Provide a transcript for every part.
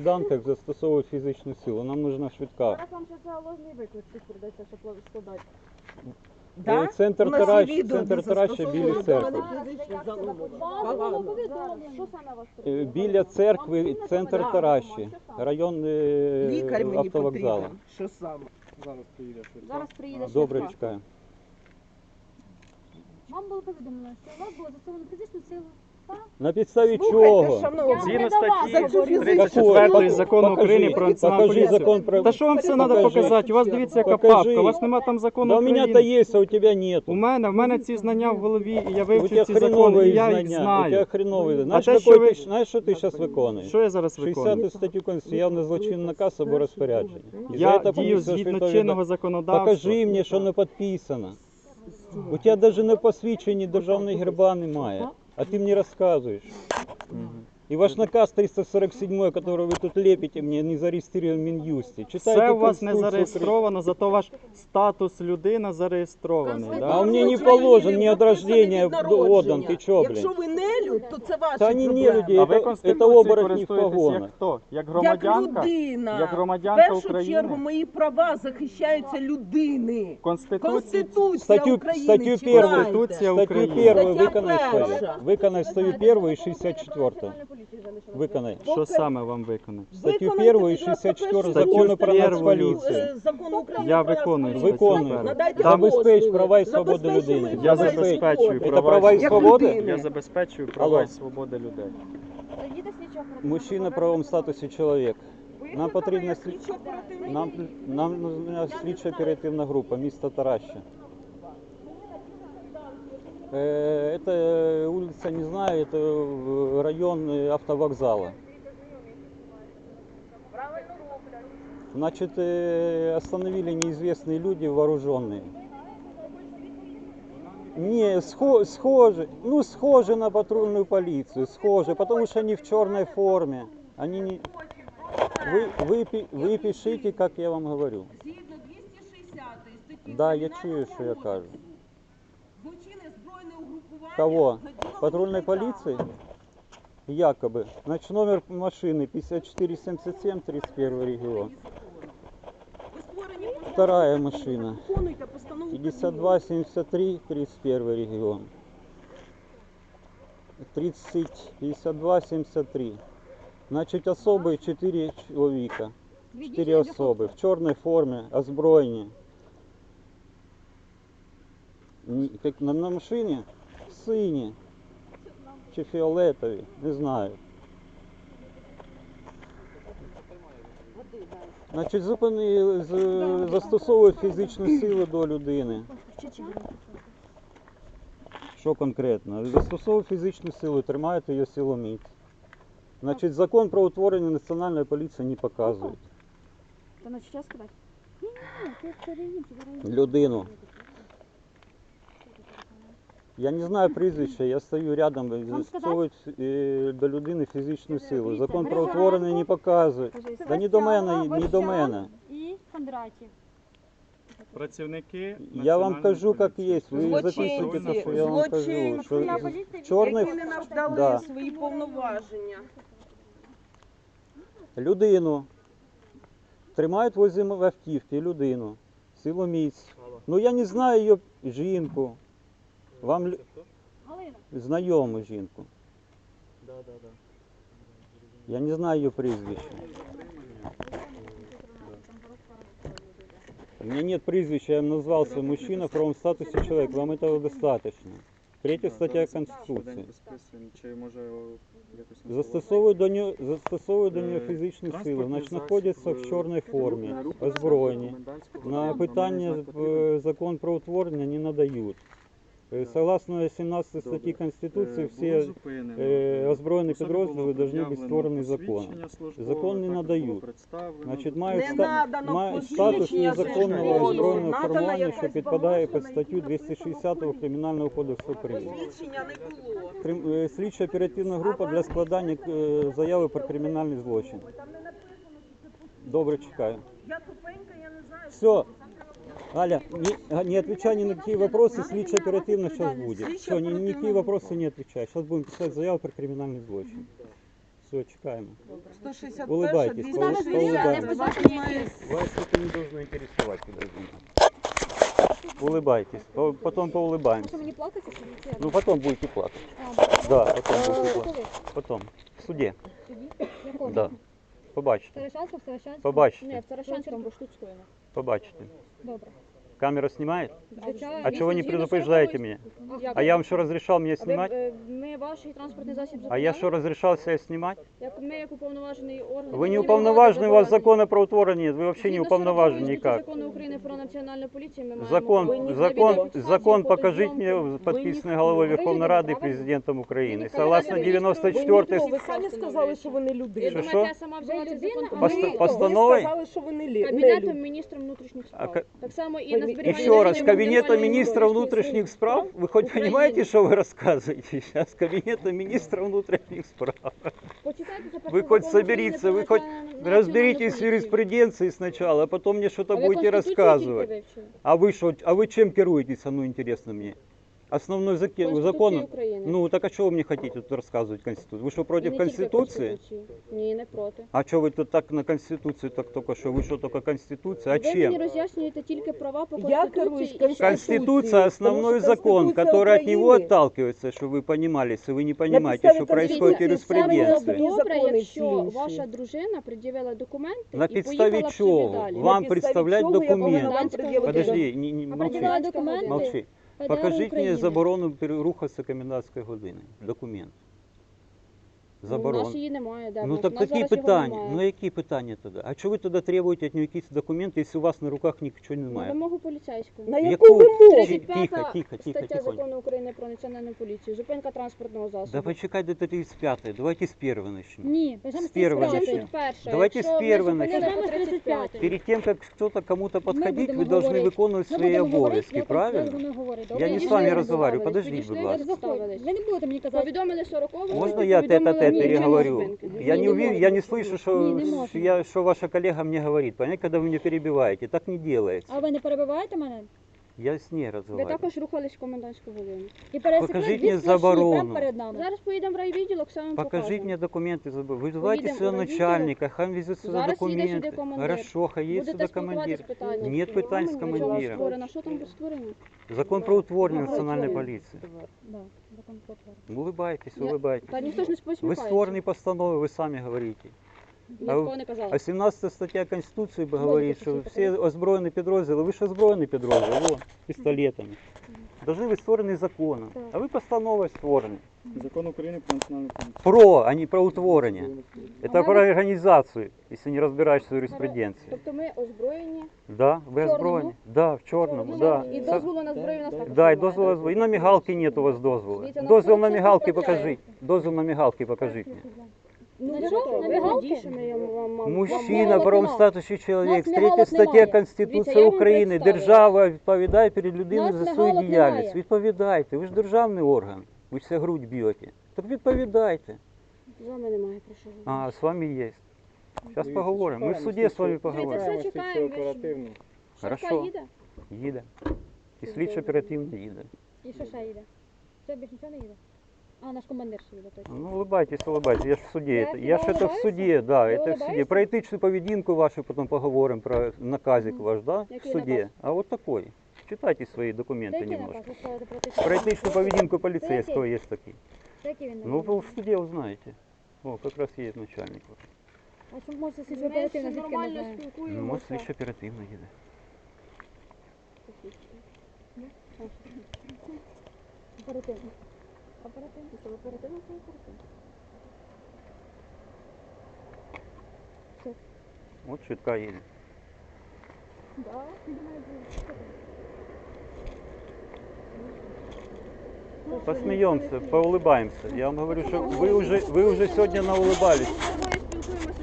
Майданках застосовують фізичну силу. Нам нужна швидка. Зараз вам ще заложний виклик всіх щоб складати. Е, Центр У нас є Таращ, відео, центр де Тараща біля церкви. дані фізичні заломи. Вам було Погано. повідомлено, що саме вас Е, турбує? Біля церкви, центр Так. Таращі, Що саме? район е, Лікар мені автовокзалу. потрібен. Що саме? Зараз приїде швидка. Зараз приїде Добре, швидка. чекаю. Вам було повідомлено, що у вас було застосовано фізичну силу. На підставі Слухайте, чого? шановні, Я Згідно не до вас статті говорю. 34 Покажи, закону України про національну покажи поліцію. закон про... Та що вам все треба Покажи. показати? У вас дивіться, яка Покажи. папка. У вас нема там закону Да у меня-то України. есть, а у тебя нету. У мене, в мене ці знання в голові, і я У тебя вивчив ці закони, і хреновые я їх знания, у тебя знаю. хреновые. Знаешь, те, какой що ви- ты, знаешь, что ты сейчас виконуєш? Що я зараз виконую? 60 статтю Конституції, явно злочинний наказ або розпорядження. І за Я це дію понесеш згідно відповідальність. чинного законодавства. Покажи мені, що не підписано. У тебе навіть не посвідчені державної герба немає, а ты мне рассказываешь. розказуєш. І ваш наказ 347, який ви тут лепите, мені не зареєстрований в Мін'юсті. Читайте Все у вас не Конституцію зареєстровано, зато ваш статус людина зареєстрований. Да? А мені не положен, не від рождения отдан. Ти чо, Якщо блін? ви не люд, то це ваші Та ні, проблеми. люди, А ви це, це Конституцією оборотні в користуєтесь погонах. як хто? Як Як громадянка? людина. Як В громадянка першу України? чергу мої права захищаються людини. Конституція. Конституція Статтю, України статтю читайте. першу, Конституція статтю України. першу Стаття виконай свою. перша. Виконай статтю і 64. Виконай. Що саме вам виконати? Статтю Виконайте, першу і будь ласка, 64 першу закону про статтю нацполіцію. Е, Закону України Я про виконую. Виконую. Надайте Забезпеч права і свободи Забезпечте людини. мені Я права і забезпечую свободи. Це права, і Як свободи? людини. Я забезпечую права Алло. і свободи людей. Мужчина в правовому статусі чоловік. Нам потрібна слід... Слідчо Нам, нам нужна слідча оперативна група міста Тараща. Э, Это улица, не знаю, это э, район э, автовокзала. Значит, э, остановили неизвестные люди вооруженные. Не, схо- схожи, ну схожи на патрульную полицию, схожи, потому что они в черной форме. Они не... Вы, вы, пи- вы пишите, как я вам говорю. Згідно 260 статті Да, я Кримінального чую, що я кодексу, кажу. Злочинне збройне угрупування. Кого? наділено Патрульной приза. полиции? Якобы. Значит, номер машины 5477, 31 регион. Ви створені постановою Вторая Кабміну. машина. Виконуйте постанову 5273, 31 регион. 30, 52, 73. Значить, особи 4 чоловіка. 4 особи в чорній формі, озброєні. Ні, Як на, на машині? Сині. Чи фіолетові, не знаю. Значить, зупинили, з- застосовують фізичну силу до людини. Що конкретно? Застосовують фізичну силу, тримають її силоміць. Значить, закон про утворення національної поліції не показують. То на час сказати? Ні, ні, ні, це. Людину. Я не знаю прізвища, я стою рядом, застосовують е, до людини фізичну силу. Закон про утворення не показує. Да не до мене, не до мене. І Кондратів. Працівники Я вам кажу, як є. Ви записуйте те, що я вам кажу. Що чорний Які не надали Да. свої повноваження. людину. Тримають возле автівки людину. Силоміць. Ну я не знаю її жінку. Вам лю- Галина. знайому жінку. Я не знаю ее прізвище. У меня нет прізвища, я им назвался мужчина в правом статусе человек. Вам этого достаточно. Третя стаття Конституції. Чи може якось Застосовують до нього, застосовують до нього Е, фізичну силу, транспортний значить засіб, знаходяться в е, чорній формі, групи озброєні. комендантського На району, питання нам не в закон про утворення не надають. Е, Согласно 17 статті Добре. Конституції, Е, всі е, озброєні підрозділи повинні бути створені законом. Закон не надають. Значить, мають, Не ста... надано мають статус посвідчення незаконного службового. озброєного формування, якась що підпадає під статтю якій написано 260 Кримінального кодексу України. Посвідчення не було. Крим- е, Слідча оперативна група для складання е, заяви про кримінальний злочин. Добре, чекаю. Я тупенька, я не знаю. Все. Галя, не, не отвечай ни на какие вопросы, слідчо оперативно сейчас будет. Все, ни, никакие вопросы не отвечай. Сейчас будем писать заяву про криминальный злочин. Все. Все, чекаємо. 161, Улыбайтесь, 260. улыбайтесь. Ваша має Вас это не должно интересовать, подождите. Улыбайтесь, по- потом поулыбаемся. Що мені плакати чи ні? Чи Ну потом будете плакать. А, Да, потом будете Коли? плакать. Потом. В суде. Тоді? Якого? Да. Побачите. Старошанського, Старошанського? Побачите. Ні, в Старошанському, бо штучкою. Побачите. Добре. Камера снимает? Звичайно. А чего не предупреждаете меня? Як? А я вам что разрешал меня А ви, снимать? е, Ми ваш транспортний засіб А я зупиняли? что разрешал себя снимать? Як ми, як уповноважений орган... Вы не законодавчий уполноважены, у вас орган. закона про утвора нет, вы вообще не Згідно уполноважены 40 никак. закону України про національну поліцію ми маємо Закон, повинні закон, відеофіксацію, закон фотозйомку. покажите мне, подписанный головой Вы Верховной люди, Рады и правильно? президентом Вы Украины. не Согласно понимаете, 94 Ви самі сказали, що ви не Ви людина. Що, думаєте, що? я сама взяла Ви цей людина, закон? а Пост- Ні. ви постановой? сказали, що ви не лі- не Кабінетом людина. міністром внутрішніх А справ. ка- Так само і Ви- на зберігання... Еще раз, державної Кабинета національної министра зброї. внутренних справ? Вы хоть Украины. понимаете, что вы рассказываете сейчас? Кабинета министра внутренних справ. Почитайте це Вы перше хоть закон України соберитесь, про вы хоть національну- разберитесь національну с поліцію. юриспруденцией сначала, а потом мне что-то А ви будете Конституцію тільки рассказывать. вивчили? А вы что, а вы чем керуетесь, а ну интересно мне? Основной заке- Конституцією закон? України. Ну, так а что вы мне хотите тут рассказывать Конституцию? Вы что, І против не тільки Конституции? Конституції. Ні, не проти. А что вы тут так на Конституцию так только что? Вы что, только Конституция? А Ви мені чем? роз'яснюєте тільки права по Я Конституції. керуюсь і все. Конституцією. Конституция основной Потому что закон, Конституция который от него Украины- отталкивается, чтобы вы понимали, если вы не понимаете, підставі что происходит в Конституции саме юриспруденции. Ні, Добре, закони якщо всі інші. ваша дружина пред'явила документи На і підставі поїхала б чого? собі далі. Вам На підставі представлять чого я повинна документи. вам пред'явити Подожди, не, не, А молчи, пред'явила документи молчи. ПДР Покажіть мені України. заборону рухатися комендантської години. Документ Ну, У Заборону. нас її немає, де Ну в так нас які зараз його питання? немає. Ну які питання тоді? А чого ви тоді требуєте від нього якісь документи, якщо у вас на руках нічого На немає? вимогу поліцейського. На Яку? яку вимогу? 35 Тихо, тихо, тихо, стаття тихо. закону України про національну поліцію. Зупинка транспортного засобу. Да почекайте до 35 давайте з першого начнем. Ні, З першого Чим начнем. тут перше? Давайте Якщо з першого ми зупинили начнем. по 35. Перед тем, как кто-то кому-то подходить, будемо вы должны говорити. выполнить Ми свои будемо говорити, обовязки, я правильно? будемо говорити. Я не Добре, з вами ми разговариваю, представились, подождіть, будь підійшли, ласка. представились. Ви не будете мені казати. Повідомили 40 Можно я тет-а-тет переговорю? Я не, уверен, я не слышу, что, не можно. что я, что ваша коллега мне говорит. Понимаете, когда вы меня перебиваете, так не делается. А ви не перебиваєте мене? Я с ней Ви разговариваю. також рухались в комендантську годину. І пересекли Покажіть дві мені сплошні заборону. прямо перед нами. Зараз поїдемо в райвідділок, все вам Покажите покажемо. мне документы. заб- Вызывайте Поедем сюда в райвідділок. начальника, хай везет сюда Зараз їде документы. сюди командир. Хорошо, хай едет Будете сюда командир. спілкуватись питання. Нет питань з Для чого командиром. створено? Що там створено? Закон про утворення Закон про національної утворення. поліції. Да, закон про утворення. Улыбайтесь, Я- улыбайтесь. Та ніхто ж не Вы посміхається. створені постанови, вы сами говорите. Ніхто не казав. А 17 стаття Конституції Можете говорить, що всі озброєні підрозділи, ви ж озброєні підрозділи, вон, пістолетами. Должны бути створені законом. А ви постановою створені. Закон України про національну поліцію. Про, а не про утворення. А Это про організацію, якщо не розбираєшся в юриспруденції. Тобто ми озброєні. Да, ви озброєні? Да, в чорному, да. І дозволу на зброю у нас також Да, і немає, дозволу, так? і на мігалки нет у вас дозволу. Дозвіл на мігалки вистачає. покажіть. Дозвіл на мігалки покажіть мені. Ну, На що? На Мужчина, мігалок правостатучий чоловік, Нас третя стаття немає. Конституції я вам України. представила. Держава відповідає перед людиною Нас за свою діяльність. немає. Відповідайте, ви ж державний орган. Ви ж все грудь б'єте. Так відповідайте. З вами немає про що. говорити. А, з вами є. Зараз поговоримо. Ми в суді з вами поговоримо. Дивіться, все чекаємо, оперативно. Хорошо. їде? Їде. І слідчо оперативно їде. І що ще їде? Все, більше нічого не їде? А, наш командир ще їде точно. Ну, улыбайтесь, улыбайтесь. Я ж в суді. Я это- Я ж всегда это в улыбаюсь? суді, да, Ви это в суді. улыбаєтесь? Про етичну поведінку вашу потім поговоримо, про наказик Мгм. ваш, да? В Який суді. наказ? А от такой. Читайте свої Це документи який немножко. наказ? Ви сказали про те, Про що- етичну поведінку поліцейського є такий. Це який він Ну, наказ? вы в суде узнаете. О, как раз есть начальник. А що може слідчо Ми оперативно ж звідки не нормально знаємо? Ну, спілкуємося. может, слідчо оперативно їде. Оперативно. Оперативно, що оперативно, то оперативно. Вот швидка їде. Да, піднімає Посмеемся, поулыбаемся. Я вам говорю, что вы уже, вы уже сегодня наулыбались.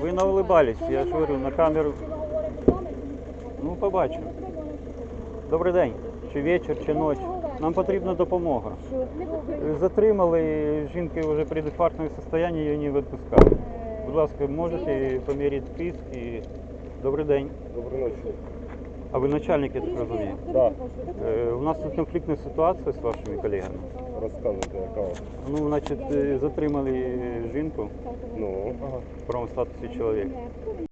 Ви наулыбались, я ж говорю, на камеру. Чи ви говорите з вами, чи ні? Ну, побачимо. Добрий день. Чи вечір, чи ніч. Нам потрібна допомога. Затримали жінки вже при інфарктному стані, її не відпускали. Будь ласка, можете поміряти тиск і добрий день. Доброї ночі. А ви начальник, я так розумію. Так, Е, У нас тут конфліктна ситуація з вашими колегами. розказуйте, яка у вас. Ну, значить, е, затримали жінку Ну, ага. в правому статусі чоловік.